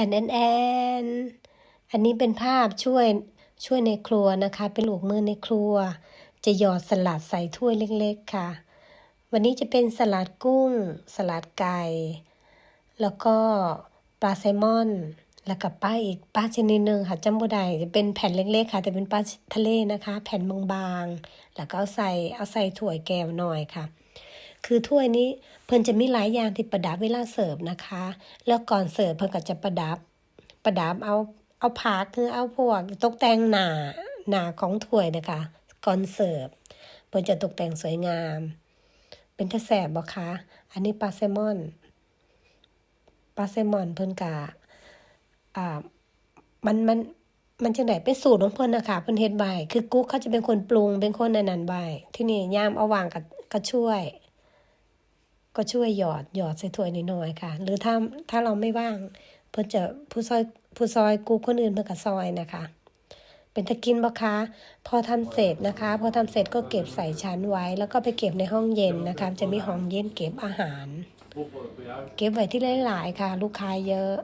อนแอนแอนอันนี้เป็นภาพช่วยช่วยในครัวนะคะ เป็นลูกมือในครัว จะหยอดสลัดใส่ถ้วยเล็กๆค่ะ วันนี้จะเป็นสลัดกุ้ง สลัดไก่ แล้วก็ปลาแซลมอน แล้วกับปลาอีกปลาชนิดหนึ่งค่ะจำบ่ได้จะเป็นแผ่นเล็กๆค่ะ แต่เป็นปลาทะเลนะคะ แผ่นบางๆแล้วก็เอาใส่เอาใส่ถ้วยแก้วหน่อยค่ะ คือถ้วยนี้เพิ่นจะมีหลายอย่างที่ประดับเวลาเสิร์ฟนะคะ แล้วก่อนเสิร์ฟเพิ่นก็จะประดับ ประดับเอาเอาผักคือเอาพวกตกแต่งหนาหนาของถ้วยนะคะ ก่อนเสิร์ฟเพิ่นจะตกแต่งสวยงาม เป็นทะแสบบ่คะ อันนี้ปลาแซลมอนปลาแซลมอนเพิ่นกะอ่ามันมันมันจังไดเป็นสูตรของเพิ่นนะคะเพิ่นเฮ็ดใบคือกุ๊กเขาจะเป็นคนปรุงเป็นคนอันนันใบที่นี่ยามเอาวางก็ก็ช่วย ก็ช่วยหยอดหยอดใส่ถ้วยน้อยๆค่ะ หรือถ้าถ้าเราไม่ว่าง เพื่อจะผู้ซอยผู้ซอยกูคนอื่นเพื่อก็ซอยนะคะ เป็นตะกินบ่คะพอทำเสร็จนะคะ พอทำเสร็จก็เก็บใส่ชั้นไว้ แล้วก็ไปเก็บในห้องเย็นนะคะ จะมีห้องเย็นเก็บอาหาร เก็บไว้ที่หลายๆค่ะ ลูกค้าเยอะ